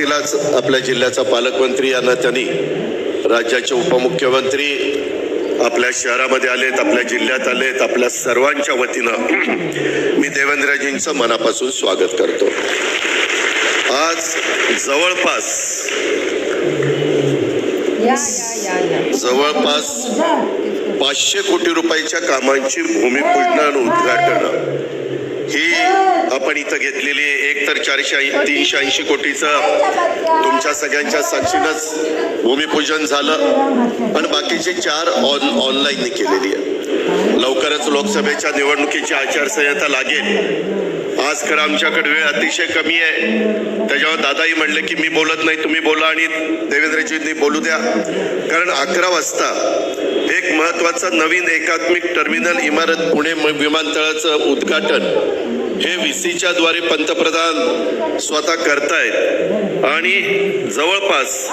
सुरुवातीलाच आपल्या जिल्ह्याचा पालकमंत्री यांना त्यांनी राज्याचे उपमुख्यमंत्री आपल्या शहरामध्ये आलेत आपल्या जिल्ह्यात आलेत आपल्या सर्वांच्या वतीनं मी देवेंद्रजींचं मनापासून स्वागत करतो. आज जवळपास जवळपास पाचशे कोटी रुपयाच्या कामांची भूमिपूजन आणि उद्घाटन. ही आपण इथं घेतलेली आहे. एक तर चारशे तीनशे ऐंशी कोटीचं तुमच्या सगळ्यांच्या साक्षीनंच भूमिपूजन झालं. पण बाकीचे चार ऑन ऑनलाईन केलेली आहे लवकरच लोकसभेच्या निवडणुकीची आचारसंहिता लागेल. आज खरं आमच्याकडे वेळ अतिशय कमी आहे. त्याच्यावर दादाही म्हणले की मी बोलत नाही तुम्ही बोला आणि देवेंद्रजींनी बोलू द्या. कारण अकरा वाजता महत्वाचं नवीन एकात्मिक टर्मिनल इमारत पुणे म- विमानतळाचं उद्घाटन. हे व्हीसीच्या द्वारे पंतप्रधान स्वतः करतायत. आणि जवळपास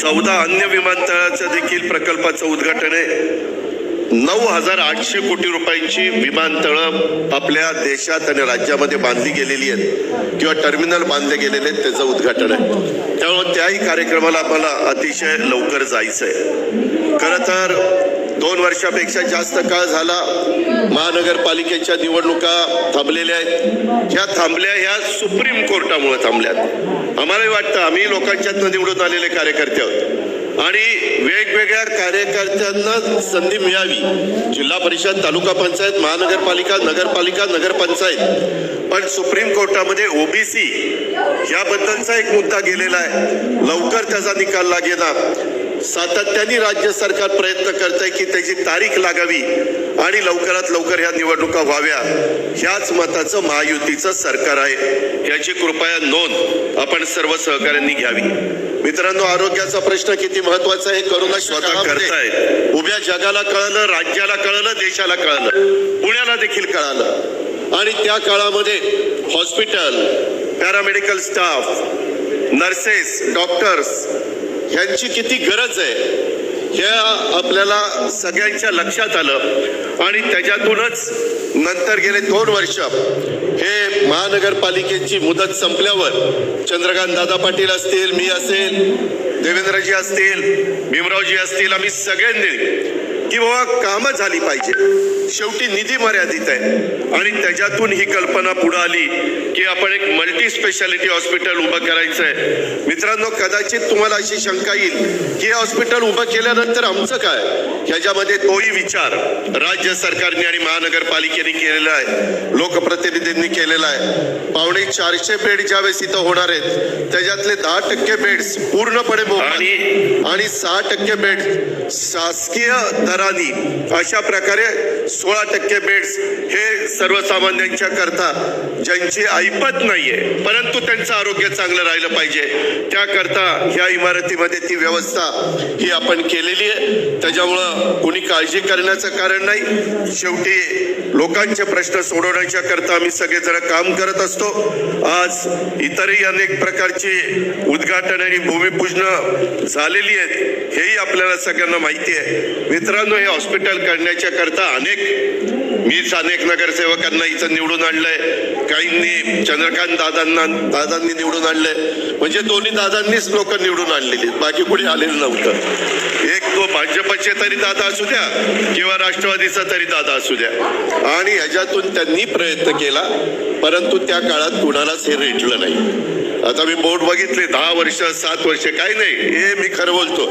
चौदा अन्य विमानतळाचं देखील प्रकल्पाचं उद्घाटन आहे. नऊ हजार आठशे कोटी रुपयांची विमानतळं आपल्या देशात आणि राज्यामध्ये बांधली गेलेली आहेत. किंवा टर्मिनल बांधले गेलेले आहेत त्याचं उद्घाटन आहे. त्यामुळे त्याही कार्यक्रमाला आम्हाला अतिशय लवकर जायचं आहे खरं तर दोन वर्षापेक्षा जास्त काळ झाला महानगरपालिकेच्या निवडणुका थांबलेल्या आहेत. ह्या थांबल्या ह्या सुप्रीम कोर्टामुळे थांबल्यात. आम्हालाही वाटतं आम्ही लोकांच्यातनं निवडून आलेले कार्यकर्ते आहोत. आणि वेगवेगळ्या कार्यकर्त्यांना संधी मिळावी. जिल्हा परिषद तालुका पंचायत महानगरपालिका नगरपालिका नगरपंचायत. पण सुप्रीम कोर्टामध्ये ओबीसी याबद्दलचा एक मुद्दा गेलेला आहे. लवकर त्याचा निकाल लागेना. सातत्याने राज्य सरकार प्रयत्न करत आहे की त्याची तारीख लागावी आणि लवकरात लवकर ह्या निवडणुका व्हाव्या. ह्याच मताचं महायुतीचं सरकार आहे. याची कृपया नोंद आपण सर्व सहकाऱ्यांनी घ्यावी. मित्रांनो आरोग्याचा प्रश्न किती महत्त्वाचा आहे करोना स्वतः करतायत उभ्या जगाला कळलं राज्याला कळलं देशाला कळलं. पुण्याला देखील कळालं. आणि त्या काळामध्ये hospital paramedical staff nurses doctors ह्यांची किती गरज आहे हे आपल्याला सगळ्यांच्या लक्षात आलं. आणि त्याच्यातूनच नंतर गेले दोन वर्ष हे महानगरपालिकेची मुदत संपल्यावर चंद्रकांत दादा पाटील असतील मी असेल देवेंद्रजी असतील भीमरावजी असतील आम्ही सगळ्यांनी की बाबा कामं झाली पाहिजे. शेवटी निधी मर्यादित आहे. आणि त्याच्यातून ही कल्पना पुढे आली की आपण एक मल्टी स्पेशालिटी हॉस्पिटल उभं करायचं आहे मित्रांनो कदाचित तुम्हाला अशी शंका येईल की हे हॉस्पिटल उभं केल्यानंतर आमचं काय? ह्याच्यामध्ये तोही विचार राज्य सरकारने आणि महानगरपालिकेने केलेला आहे. लोकप्रतिनिधींनी केलेला आहे. पावणे चारशे बेड ज्यावेळेस इथं होणार आहेत त्याच्यातले दहा टक्के बेड्स पूर्णपणे आणि सहा टक्के बेड शासकीय दरानी अशा प्रकारे सोळा टक्के बेड्स हे सर्वसामान्यांच्या करता ज्यांची ऐपत नाहीये परंतु त्यांचं आरोग्य चांगलं राहिलं पाहिजे. त्याकरता ह्या इमारतीमध्ये ती व्यवस्था ही आपण केलेली आहे. त्याच्यामुळं कोणी काळजी करण्याचं कारण नाही. शेवटी लोकांचे प्रश्न सोडवण्याच्या करता आम्ही सगळेजण काम करत असतो. आज इतरही अनेक प्रकारची उद्घाटन आणि भूमिपूजन झालेली आहेत. हेही आपल्याला सगळ्यांना माहिती आहे. मित्रांनो हे हॉस्पिटल करण्याच्या करता अनेक मीच अनेक नगरसेवकांना इथं निवडून आणलंय. काहींनी चंद्रकांत दादांना दादांनी निवडून आणलंय. म्हणजे दोन्ही दादांनीच लोक निवडून आणलेली बाकी कुणी आलेलं नव्हतं. एक तो भाजपचे तरी दादा असू द्या किंवा राष्ट्रवादीचा तरी दादा असू द्या. आणि ह्याच्यातून त्यांनी प्रयत्न केला परंतु त्या काळात कुणालाच हे रेटलं नाही. आता मी बोर्ड बघितले दहा वर्ष सात वर्ष काही नाही हे मी खरं बोलतो.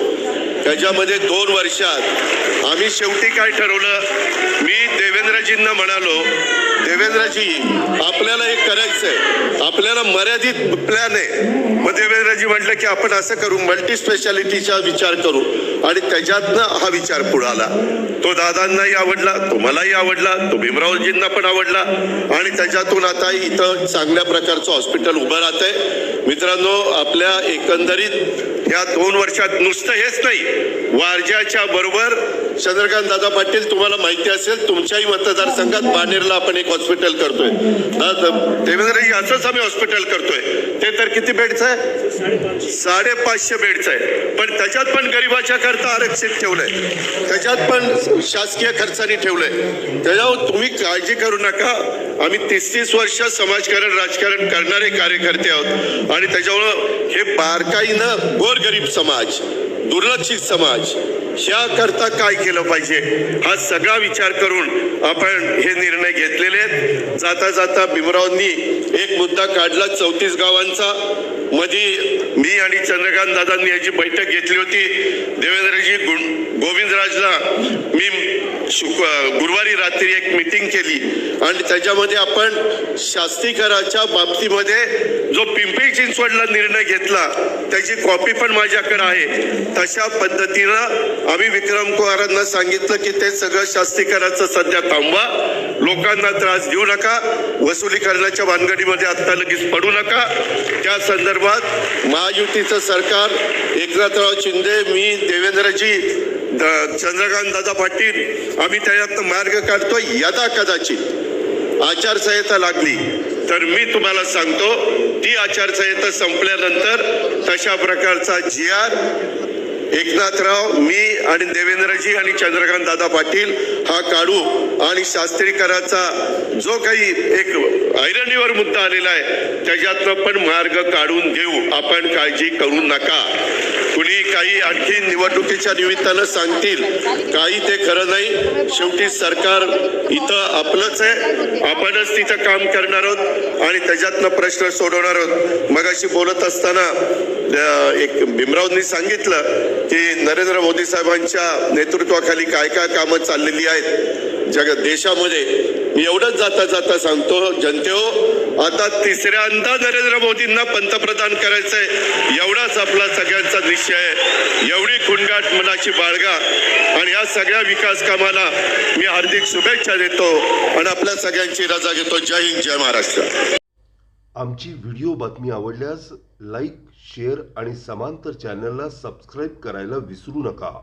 त्याच्यामध्ये दोन वर्षात आम्ही शेवटी काय ठरवलं मी देवेंद्रजींना म्हणालो देवेंद्रजी आपल्याला हे करायचंय. आपल्याला मर्यादित प्लॅन आहे. मग देवेंद्रजी म्हटलं की आपण असं करू मल्टी स्पेशालिटीचा विचार करू. आणि त्याच्यातनं हा विचार पुढे आला. तो दादांनाही आवडला तो मलाही आवडला तो भीमरावजींना पण आवडला. आणि त्याच्यातून आता इथं चांगल्या प्रकारचं हॉस्पिटल उभं राहत आहे मित्रांनो आपल्या एकंदरीत या दोन वर्षात नुसतं हेच नाही वारज्याच्या बरोबर चंद्रकांत दादा पाटील तुम्हाला माहिती असेल तुमच्याही मतदारसंघात बानेरला आपण एक हॉस्पिटल करतोय. देवेंद्रजी असंच आम्ही हॉस्पिटल करतोय. ते तर किती बेडचं आहे? साडेपाचशे बेडचं आहे. पण त्याच्यात पण गरिबाच्या करता आरक्षित ठेवलंय. त्याच्यात पण शासकीय खर्चाने ठेवलंय. त्याच्यावर तुम्ही काळजी करू नका. आम्ही तीस तीस वर्ष समाजकारण राजकारण करणारे कार्यकर्ते आहोत. आणि त्याच्यामुळं हे बारकाईनं गोरगरीब समाज दुर्लक्षित समाज ह्या करता काय केलं पाहिजे? हा सगळा विचार करून आपण हे निर्णय घेतलेले आहेत. जाता जाता भीमरावांनी एक मुद्दा काढला चौतीस गावांचा. मध्ये मी आणि चंद्रकांत दादांनी याची बैठक घेतली होती. देवेंद्रजी गुण- गोविंदराजला मी शुक गुरुवारी रात्री एक मिटिंग केली. आणि त्याच्यामध्ये आपण शास्तीकराच्या बाबतीमध्ये जो पिंपरी चिंचवडला निर्णय घेतला त्याची कॉपी पण माझ्याकडे आहे. तशा पद्धतीनं आम्ही विक्रम कुमारांना सांगितलं की ते सगळं शास्तीकराचं सध्या थांबवा. लोकांना त्रास देऊ नका. वसुली करण्याच्या भानगडीमध्ये आत्ता लगेच पडू नका. त्या संदर्भात महायुतीचं सरकार एकनाथराव शिंदे मी देवेंद्रजी चंद्रकांत दादा पाटील आम्ही त्याच्यात मार्ग काढतोय यदा कदाचित आचारसंहिता लागली तर मी तुम्हाला सांगतो ती आचारसंहिता संपल्यानंतर तशा प्रकारचा जी आर एकनाथराव मी आणि देवेंद्रजी आणि चंद्रकांत दादा पाटील हा काढू आणि शास्त्रीकराचा जो काही एक ऐरणीवर मुद्दा आलेला आहे त्याच्यातनं पण मार्ग काढून देऊ आपण काळजी करू नका. कुणी काही आणखी निवडणुकीच्या निमित्तानं सांगतील काही ते खरं नाही. शेवटी सरकार इथं आपलंच आहे. आपणच तिथं काम करणार आहोत आणि त्याच्यातनं प्रश्न सोडवणार आहोत. मगाशी बोलत असताना एक भीमरावनी सांगितलं की नरेंद्र मोदी साहेबांच्या नेतृत्वाखाली काय काय कामं चाललेली आहेत. जग देशामध्ये मी एवढंच जाता जाता सांगतो जनतेहो आता तिसऱ्यांदा नरेंद्र मोदींना पंतप्रधान करायचंय. एवढाच आपला सगळ्यांचा निश्चय आहे. एवढी खुणगाट मनाची बाळगा. आणि या सगळ्या विकास कामाला मी हार्दिक शुभेच्छा देतो आणि आपल्या सगळ्यांची रजा घेतो. जय हिंद जय महाराष्ट्र. आमची व्हिडिओ बातमी आवडल्यास लाईक शेअर आणि समांतर चॅनलला सबस्क्राईब करायला विसरू नका.